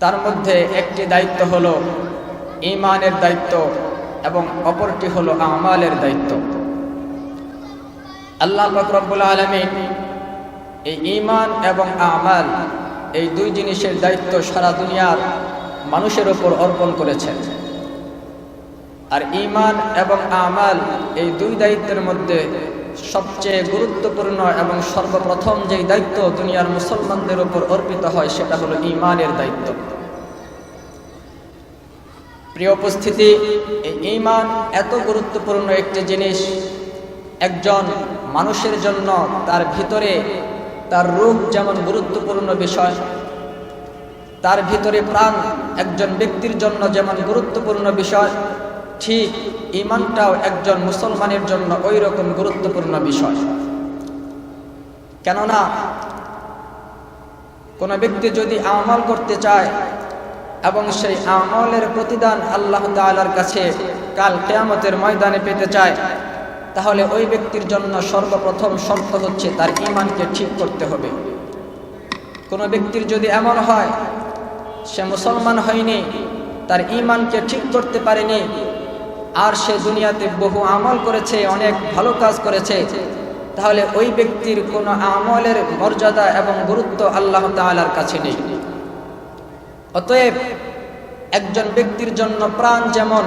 তার মধ্যে একটি দায়িত্ব হলো ইমানের দায়িত্ব এবং অপরটি হলো আমালের দায়িত্ব। আল্লাহ রব্বুল আলমিন এই ইমান এবং আমাল এই দুই জিনিসের দায়িত্ব সারা দুনিয়ার মানুষের ওপর অর্পণ করেছেন। আর ইমান এবং আমাল এই দুই দায়িত্বের মধ্যে সবচেয়ে গুরুত্বপূর্ণ এবং সর্বপ্রথম যেই দায়িত্ব দুনিয়ার মুসলমানদের উপর অর্পিত হয়, সেটা হলো ইমানের দায়িত্ব। প্রিয় উপস্থিতি ইমান এত গুরুত্বপূর্ণ একটি জিনিস, একজন মানুষের জন্য তার ভিতরে তার রূপ যেমন গুরুত্বপূর্ণ বিষয়, তার ভিতরে প্রাণ একজন ব্যক্তির জন্য যেমন গুরুত্বপূর্ণ বিষয়, ঠিক ইমানটাও একজন মুসলমানের জন্য ওই রকম গুরুত্বপূর্ণ বিষয়। কেননা, কোনো ব্যক্তি যদি আমল করতে চায় এবং সেই আমলের প্রতিদান আল্লাহ তালার কাছে কাল কেয়ামতের ময়দানে পেতে চায়, তাহলে ওই ব্যক্তির জন্য সর্বপ্রথম শর্ত হচ্ছে তার ইমানকে ঠিক করতে হবে। কোনো ব্যক্তির যদি এমন হয়, সে মুসলমান হয়নি, তার ইমানকে ঠিক করতে পারেনি আর সে দুনিয়াতে বহু আমল করেছে, অনেক ভালো কাজ করেছে। তাহলে ওই ব্যক্তির কোনো আমলের মর্যাদা এবং গুরুত্ব আল্লাহ তালার কাছে নেই। অতএব একজন ব্যক্তির জন্য প্রাণ যেমন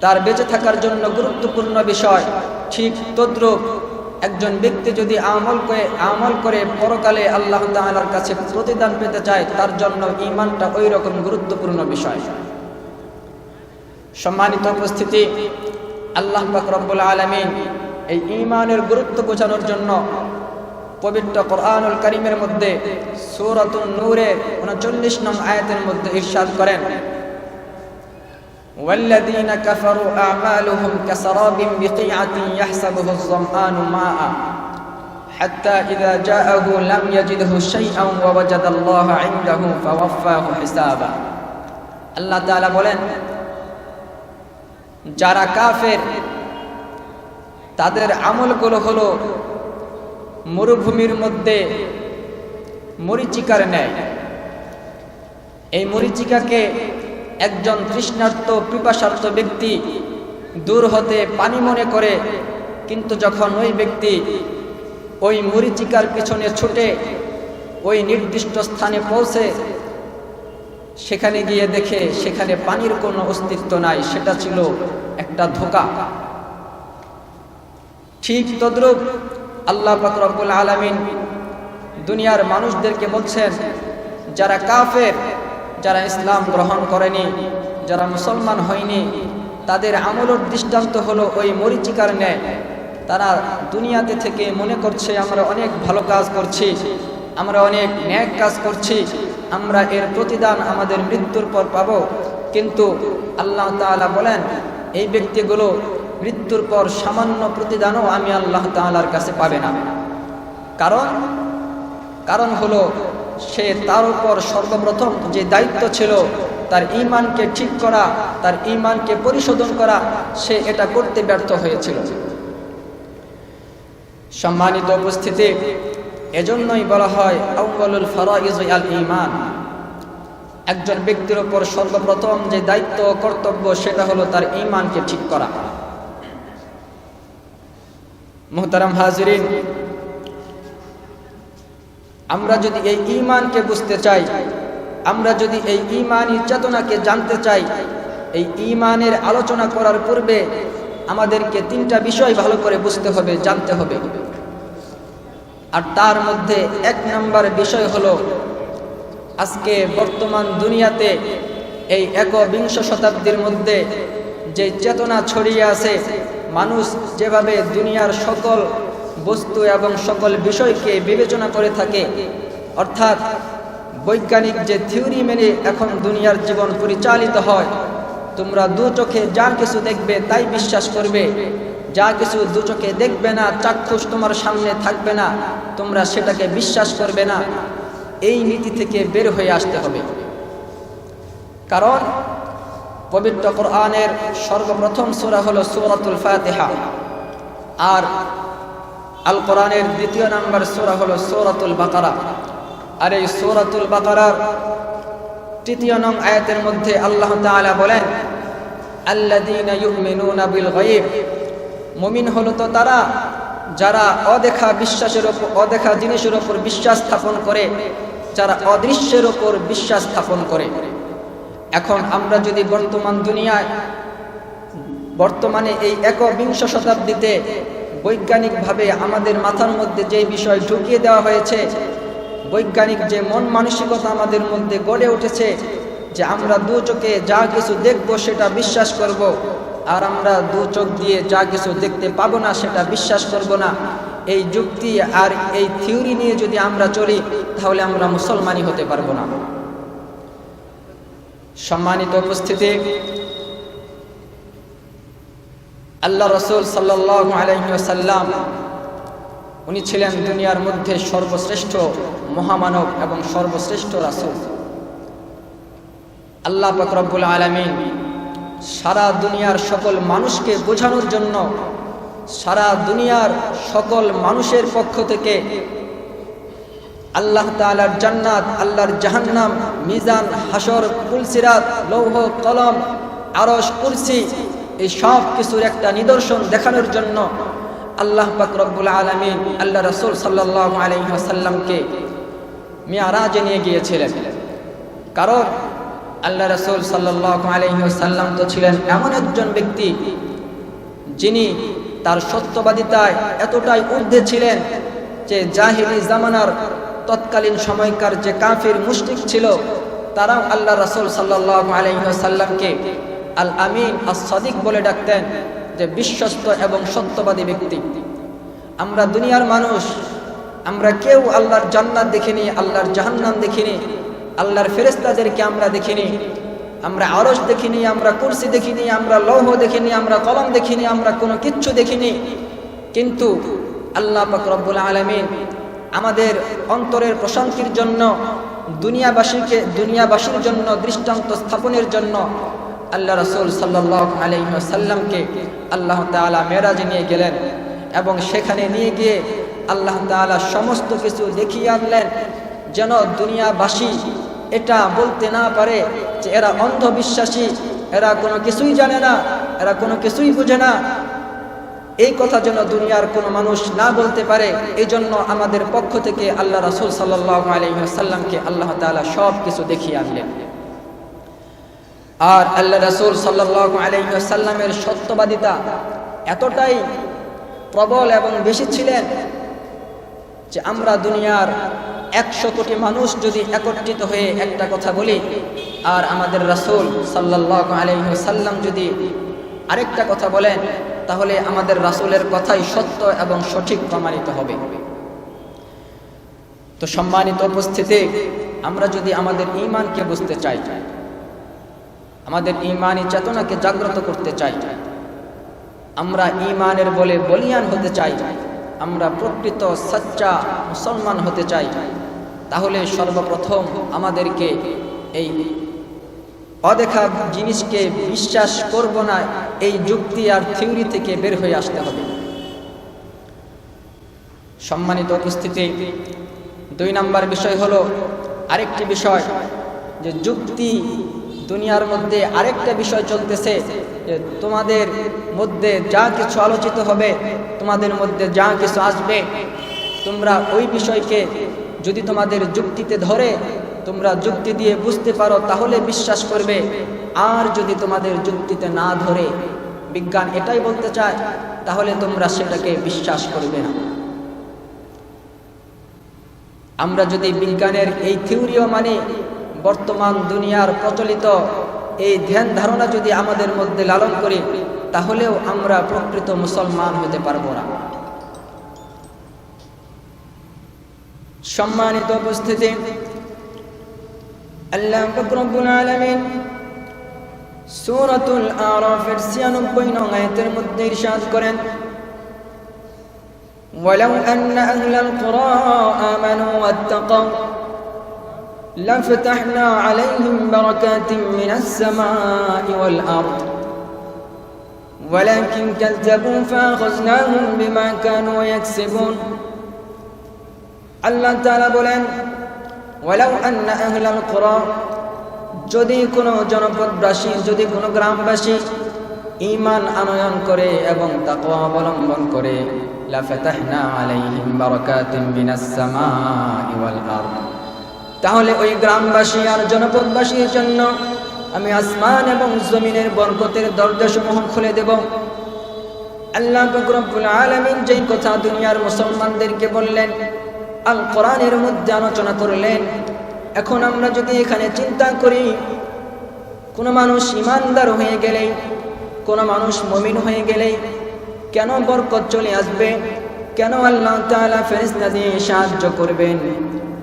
তার বেঁচে থাকার জন্য গুরুত্বপূর্ণ বিষয়, ঠিক তদ্রুপ একজন ব্যক্তি যদি আমল করে আমল করে পরকালে আল্লাহ তালার কাছে প্রতিদান পেতে চায়, তার জন্য ইমানটা ওই রকম গুরুত্বপূর্ণ বিষয়। সম্মানিত উপস্থিতি আল্লাহ রব্বুল আলমিন এই ইমানের গুরুত্ব বোঝানোর জন্য পবিত্র কোরআনুল করিমের মধ্যে সৌরাতুল নূরে উনচল্লিশ নং আয়াতের মধ্যে ইরশাদ করেন والذين كفروا أعمالهم كسراب بقيعة يحسبه الظمآن ماء حتى إذا جاءه لم يجده شيئا ووجد الله عنده فوفاه حسابا الله تعالى বলেন যারা কাফের, তাদের আমলগুলো হলো মরুভূমির মধ্যে মরিচিকার নেয় এই মরিচিকাকে একজন তৃষ্ণার্ত পিপাসার্থ ব্যক্তি দূর হতে পানি মনে করে, কিন্তু যখন ওই ব্যক্তি ওই মরিচিকার পিছনে ছুটে ওই নির্দিষ্ট স্থানে পৌঁছে সেখানে গিয়ে দেখে সেখানে পানির কোনো অস্তিত্ব নাই, সেটা ছিল একটা ধোকা। ঠিক তদ্রুপ আল্লাহ ফকরবুল আলমিন দুনিয়ার মানুষদেরকে বলছেন, যারা কাফের, যারা ইসলাম গ্রহণ করেনি, যারা মুসলমান হয়নি, তাদের আমলের দৃষ্টান্ত হলো ওই মরিচিকার ন্যায়। তারা দুনিয়াতে থেকে মনে করছে, আমরা অনেক ভালো কাজ করছি, আমরা অনেক ন্যায় কাজ করছি আমরা এর প্রতিদান আমাদের মৃত্যুর পর পাব। কিন্তু আল্লাহ তালা বলেন, এই ব্যক্তিগুলো মৃত্যুর পর সামান্য প্রতিদানও আমি আল্লাহ তালার কাছে পাবে না। কারণ কারণ হলো সে তার উপর সর্বপ্রথম যে দায়িত্ব ছিল, তার ইমানকে ঠিক করা, তার ইমানকে পরিশোধন করা, সে এটা করতে ব্যর্থ হয়েছিল। সম্মানিত উপস্থিতি এজন্যই বলা হয় আউ্বালুল ফরাইজ আল ইমান একজন ব্যক্তির উপর সর্বপ্রথম যে দায়িত্ব কর্তব্য, সেটা হলো তার ইমানকে ঠিক করা। মোহতারাম হাজরিন, আমরা যদি এই ইমানকে বুঝতে চাই, আমরা যদি এই ইমানি চেতনাকে জানতে চাই, এই ইমানের আলোচনা করার পূর্বে আমাদেরকে তিনটা বিষয় ভালো করে বুঝতে হবে, জানতে হবে। আর তার মধ্যে এক নম্বর বিষয় হলো, আজকে বর্তমান দুনিয়াতে এই একবিংশ শতাব্দীর মধ্যে যে চেতনা ছড়িয়ে আছে, মানুষ যেভাবে দুনিয়ার সকল বস্তু এবং সকল বিষয়কে বিবেচনা করে থাকে, অর্থাৎ বৈজ্ঞানিক যে থিওরি মেনে এখন দুনিয়ার জীবন পরিচালিত হয়, তোমরা দু চোখে যা কিছু দেখবে তাই বিশ্বাস করবে। যা কিছু দু চোখে দেখবে না, চাক্ষুষ তোমার সামনে থাকবে না, তোমরা সেটাকে বিশ্বাস করবে না। এই নীতি থেকে বের হয়ে আসতে হবে। কারণ পবিত্র কোরআনের সর্বপ্রথম সুরা হলো সুরাতুল ফাতেহা। আর আল কোরআনের দ্বিতীয় নাম্বার সুরা হলো সৌরাতুল বাকারা। আর এই সৌরাতুল বাকারার তৃতীয় নং আয়াতের মধ্যে আল্লাহ তাআলা বলেন, আল্লাযীনা ইউমিনুনা মুমিন হলো তো তারা যারা অদেখা বিশ্বাসের ওপর অদেখা জিনিসের ওপর বিশ্বাস স্থাপন করে, যারা অদৃশ্যের ওপর বিশ্বাস স্থাপন করে। এখন আমরা যদি বর্তমান দুনিয়ায়, বর্তমানে এই একবিংশ শতাব্দীতে বৈজ্ঞানিকভাবে আমাদের মাথার মধ্যে যে বিষয় ঢুকিয়ে দেওয়া হয়েছে, বৈজ্ঞানিক যে মন মানসিকতা আমাদের মধ্যে গড়ে উঠেছে, যে আমরা দু চোখে যা কিছু দেখব সেটা বিশ্বাস করব আর আমরা দু চোখ দিয়ে যা কিছু দেখতে পাবো না, সেটা বিশ্বাস করব না। এই যুক্তি আর এই থিওরি নিয়ে যদি আমরা চলি, তাহলে আমরা মুসলমানই হতে পারব না। সম্মানিত উপস্থিতি, আল্লাহ রসুল সাল্লাহ আলহিসাল্লাম উনি ছিলেন দুনিয়ার মধ্যে সর্বশ্রেষ্ঠ মহামানব এবং সর্বশ্রেষ্ঠ রাসুল। আল্লাহ ফকরবুল আলমিন সারা দুনিয়ার সকল মানুষকে বোঝানোর জন্য, সারা দুনিয়ার সকল মানুষের পক্ষ থেকে আল্লাহ তালার জান্নাত, আল্লাহর জাহান্নাম, মিজান হাসর কুলসিরাত লৌহ, কলম আরস কুলসি এই সব কিছুর একটা নিদর্শন দেখানোর জন্য আল্লাহ পাকরবুল আলমিন আল্লাহ রসুল সাল্লাহ আলহিহাসাল্লামকে মিয়ারাজে নিয়ে গিয়েছিলেন। কারণ আল্লাহ রসুল সাল্লাহ তো ছিলেন এমন একজন ব্যক্তি যিনি তার সত্যবাদিতায় এতটাই ঊর্ধ্বে ছিলেন যে জাহিলি জামানার তৎকালীন সময়কার যে কাফির মুশরিক ছিল, তারাও আল্লাহ রসুল সাল্লাহ আলহিহাসাল্লামকে আল আমিন আর সদিক বলে ডাকতেন যে বিশ্বস্ত এবং সত্যবাদী ব্যক্তি। আমরা দুনিয়ার মানুষ, আমরা কেউ আল্লাহর জান্নাত দেখিনি, আল্লাহর জাহান্নাম দেখিনি আল্লাহর ফেরেস্তাদেরকে আমরা দেখিনি। আমরা আরস দেখিনি, আমরা কুরসি দেখিনি, আমরা লৌহ দেখিনি, আমরা কলম দেখিনি, আমরা কোনো কিচ্ছু দেখিনি। কিন্তু আল্লাহ রব্বুল আলমিন আমাদের অন্তরের প্রশান্তির জন্য, দুনিয়াবাসীকে, দুনিয়াবাসীর জন্য, দৃষ্টান্ত স্থাপনের জন্য আল্লাহ রসুল সাল্লাহ আলহিহাসাল্লামকে আল্লাহ তালা মেরাজ নিয়ে গেলেন এবং সেখানে নিয়ে গিয়ে আল্লাহ তালা সমস্ত কিছু দেখিয়ে আনলেন, যেন দুনিয়াবাসী এটা বলতে না পারে যে এরা অন্ধবিশ্বাসী, এরা কোনো কিছুই জানে না, এরা কোনো কিছুই বুঝে না। এই কথা যেন দুনিয়ার কোনো মানুষ না বলতে পারে এই জন্য আমাদের পক্ষ থেকে আল্লাহ রসুল সাল্লাহ আলহিহাসাল্লামকে আল্লাহ তালা সব কিছু দেখিয়ে আনলেন। আর আল্লাহ রসুল সাল্লাহ আলহিসাল্লামের সত্যবাদিতা এতটাই প্রবল এবং বেশি ছিলেন যে আমরা দুনিয়ার একশো কোটি মানুষ যদি একত্রিত হয়ে একটা কথা বলি, আর আমাদের রাসুল সাল্লাহ আলহিসাল্লাম যদি আরেকটা কথা বলেন, তাহলে আমাদের রাসুলের কথাই সত্য এবং সঠিক প্রমাণিত হবে। তো সম্মানিত উপস্থিতি, আমরা যদি আমাদের ইমানকে বুঝতে চাই, আমাদের ইমানি চেতনাকে জাগ্রত করতে চাই, আমরা ইমানের বলে বলিয়ান হতে চাই আমরা প্রকৃত সচ্চা মুসলমান হতে চাই। তাহলে সর্বপ্রথম আমাদেরকে এই অদেখা জিনিসকে বিশ্বাস করব না, এই যুক্তি আর থিওরি থেকে বের হয়ে আসতে হবে। সম্মানিত উপস্থিতি, দুই নাম্বার বিষয় হলো আরেকটি বিষয়, যে যুক্তি দুনিয়ার মধ্যে আরেকটা বিষয় চলতেছে তোমাদের মধ্যে যা কিছু আলোচিত হবে, তোমাদের মধ্যে যা কিছু আসবে, তোমরা ওই বিষয়কে যদি তোমাদের যুক্তিতে ধরে, তোমরা যুক্তি দিয়ে বুঝতে পারো, তাহলে বিশ্বাস করবে। আর যদি তোমাদের যুক্তিতে না ধরে বিজ্ঞান এটাই বলতে চায়, তাহলে তোমরা সেটাকে বিশ্বাস করবে না। আমরা যদি বিজ্ঞানের এই থিওরিও মানে বর্তমান দুনিয়ার প্রচলিত এই ধ্যান ধারণা যদি আমাদের মধ্যে লালন করি তাহলেও আমরা প্রকৃত মুসলমান হতে পারবো না সম্মানিত উপস্থিতি আল্লাহ রব্বুল আলামিন সূরাতুল আরাফের 96 নং আয়াতের মধ্যে ইরশাদ করেন ولو أن أهل القرى آمنوا واتقوا لفتحنا عليهم بركات من السماء والأرض ولكن كذبوا فأخذناهم بما كانوا يكسبون আল্লাহ তাআলা বলেন ওয়ালাউ আন্না আহলাল কুরা যদি কোনো জনপদবাসী যদি কোনো গ্রামবাসী ঈমান আনয়ন করে এবং তাকওয়া অবলম্বন করে লাফাতাহনা আলাইহিম বারাকাতিন মিনাস সামাই ওয়াল আরদ তাহলে ওই গ্রামবাসী আর জনপদবাসীর জন্য আমি আসমান এবং জমিনের বরকতের দরজাসমূহ খুলে দেব। আল্লাহ রব্বুল আলামিন যেই কথা দুনিয়ার মুসলমানদেরকে বললেন, আল কোরআনের মধ্যে আলোচনা করলেন, এখন আমরা যদি এখানে চিন্তা করি, কোনো মানুষ ইমানদার হয়ে গেলে কোনো মানুষ মমিন হয়ে গেলে কেন বরকত চলে আসবে? কেন আল্লাহ তাআলা ফেরেশতা দিয়ে সাহায্য করবেন?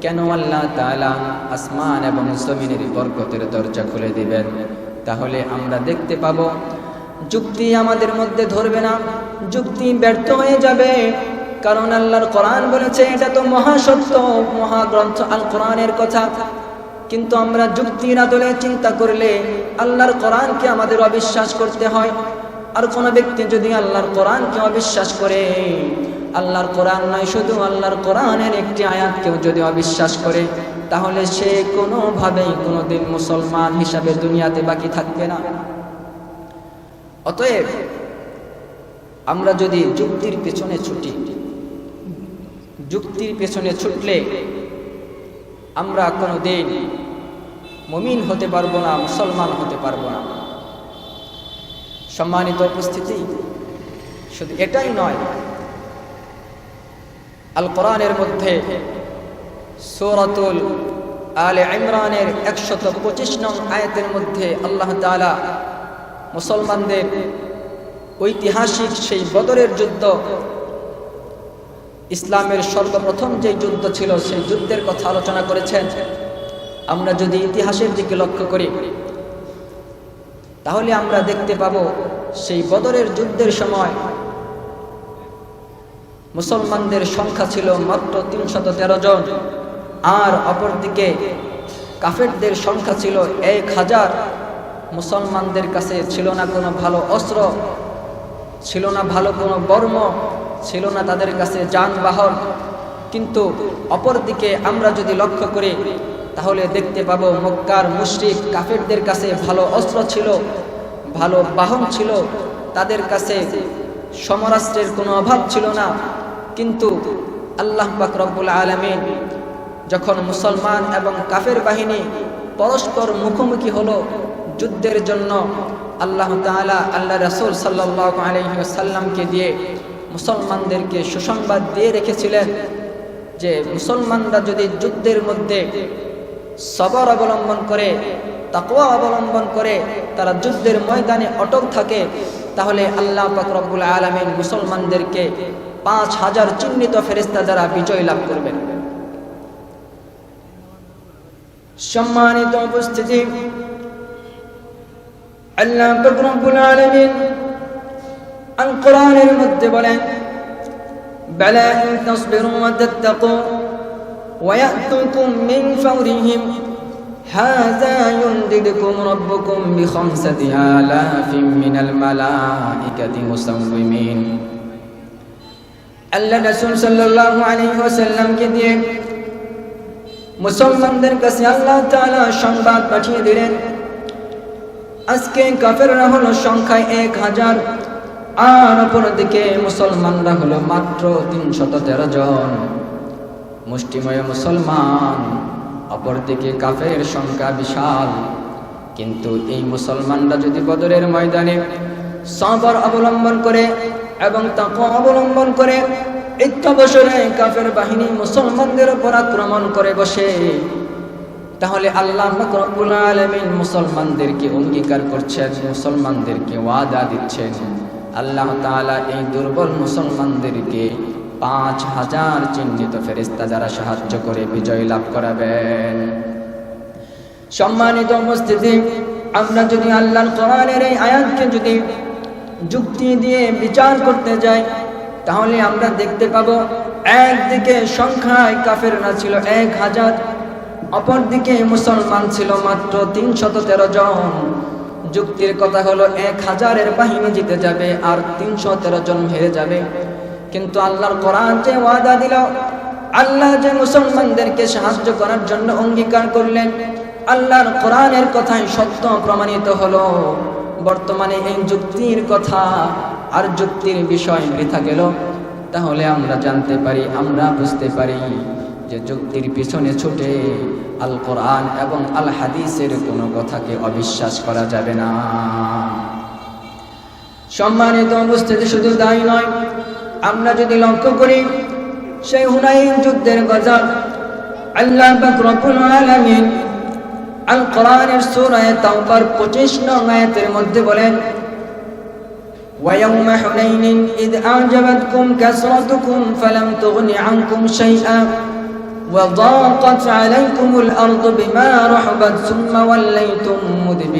কেন আল্লাহ তাআলা আসমান এবং জমিনের বরকতের দরজা খুলে দিবেন? তাহলে আমরা দেখতে পাবো, যুক্তি আমাদের মধ্যে ধরবে না, যুক্তি ব্যর্থ হয়ে যাবে। কারণ আল্লাহর কোরআন বলেছে, এটা তো মহাসত্য মহাগ্রন্থ আল কোরআনের কথা। কিন্তু আমরা যুক্তির আদলে চিন্তা করলে আল্লাহর কোরআনকে আমাদের অবিশ্বাস করতে হয়। আর কোনো ব্যক্তি যদি আল্লাহর কোরআনকে অবিশ্বাস করে আল্লাহর কোরআন নয় শুধু আল্লাহর কোরআনের একটি আয়াত কেউ যদি অবিশ্বাস করে, তাহলে সে কোনোভাবেই কোনোদিন মুসলমান হিসাবে দুনিয়াতে বাকি থাকবে না। অতএব আমরা যদি যুক্তির পেছনে ছুটি, যুক্তির পেছনে ছুটলে আমরা কোনো দিন মমিন হতে পারব না, মুসলমান হতে পারব না। সম্মানিত উপস্থিতি, শুধু এটাই নয় কোরআনের মধ্যে সৌরাতুল আলে ইমরানের একশত পঁচিশ নং আয়াতের মধ্যে আল্লাহ তালা মুসলমানদের ঐতিহাসিক সেই বদরের যুদ্ধ, ইসলামের সর্বপ্রথম যে যুদ্ধ ছিল সেই যুদ্ধের কথা আলোচনা করেছেন। আমরা যদি ইতিহাসের দিকে লক্ষ্য করি, তাহলে আমরা দেখতে পাব সেই বদরের যুদ্ধের সময় মুসলমানদের সংখ্যা ছিল মাত্র তিনশত তেরো জন। আর অপরদিকে কাফেরদের সংখ্যা ছিল এক হাজার। মুসলমানদের কাছে ছিল না কোনো ভালো অস্ত্র, ছিল না ভালো কোনো বর্ম, ছিল না তাদের কাছে যানবাহন। কিন্তু অপরদিকে আমরা যদি লক্ষ্য করি, তাহলে দেখতে পাবো মক্কার মুশরিক কাফেরদের কাছে ভালো অস্ত্র ছিল, ভালো বাহন ছিল, তাদের কাছে সমরাষ্ট্রের কোনো অভাব ছিল না। কিন্তু আল্লাহ পাক রব্বুল আলমিন যখন মুসলমান এবং কাফের বাহিনী পরস্পর মুখোমুখি হলো যুদ্ধের জন্য, আল্লাহ তালা আল্লাহ রসুল সাল্লাহ আলহিসাল্লামকে দিয়ে মুসলমানদেরকে সুসংবাদ দিয়ে রেখেছিলেন যে মুসলমানরা যদি যুদ্ধের মধ্যে সবর অবলম্বন করে তাকোয়া অবলম্বন করে, তারা যুদ্ধের ময়দানে অটক থাকে, তাহলে আল্লাহ পাকরবুল আলমিন মুসলমানদেরকে পাঁচ হাজার চিহ্নিত ফেরিস্তা দ্বারা বিজয় লাভ করবেন সম্মানিত উপস্থিতি আল্লাহ রব্বুল আলামিন আল কোরআনের মধ্যে বলেন بلى إن تصبروا وتتقوا ويأتوكم من فورهم هذا يمددكم ربكم بخمسة آلاف من الملائكة مسومين আল্লাহ রসুল সাল্লাল্লাহু আলাইহি দিয়ে মুসলমানদের কাছে আল্লাহ তাআলা সংবাদ পাঠিয়ে দিলেন। আজকে কাফেররা হলো সংখ্যায় এক হাজার, আর অপরদিকে মুসলমানরা হলো মাত্র তিনশত তেরো জন। মুষ্টিময় মুসলমান, অপরদিকে কাফের সংখ্যা বিশাল। কিন্তু এই মুসলমানরা যদি বদরের ময়দানে সবর অবলম্বন করে এবং তাকে অবলম্বন করে ইত্যবসরে কাফের বাহিনী মুসলমানদের উপর আক্রমণ করে বসে। তাহলে আল্লাহ রব্বুল আলামিন মুসলমানদেরকে অঙ্গীকার করছেন, মুসলমানদেরকে ওয়াদা দিচ্ছেন। আল্লাহ তাআলা এই দুর্বল মুসলমানদেরকে পাঁচ হাজার চিহ্নিত ফেরিস্তা যারা সাহায্য করে বিজয় লাভ করাবেন। সম্মানিত উপস্থিতি, আমরা যদি আল্লাহর কোরআনের এই আয়াতকে যদি যুক্তি দিয়ে বিচার করতে যাই, তাহলে আমরা দেখতে পাবো একদিকে সংখ্যায় কাফেররা ছিল এক হাজার, অপরদিকে মুসলমান ছিল মাত্র তিনশত তেরো জন। যুক্তির কথা হলো এক হাজারের বাহিনী জিতে যাবে আর তিনশো তেরো জন হেরে যাবে। কিন্তু আল্লাহর কোরআন যে ওয়াদা দিল, আল্লাহ যে মুসলমানদেরকে সাহায্য করার জন্য অঙ্গীকার করলেন, আল্লাহর কোরআনের কথাই সত্য প্রমাণিত হলো। বর্তমানে এই যুক্তির কথা আর যুক্তির বিষয় বৃথা গেল। তাহলে আমরা জানতে পারি, আমরা বুঝতে পারি যে যুক্তির পিছনে ছুটে আল কোরআন এবং আল হাদিসের কোনো কথাকে অবিশ্বাস করা যাবে না। সম্মানিত উপস্থিতি শুধু তাই নয়, আমরা যদি লক্ষ্য করি সেই হুনাইন যুদ্ধের গজল, আল্লাহ আলামিন আল কোরআনের সূরা তাওবার 25 নং আয়াতের মধ্যে বলেন ويوم حنين إذ أعجبتكم كثرتكم فلم تغن عنكم شيئا وضاقت عليكم الأرض بما رحبت ثم وليتم مدبرين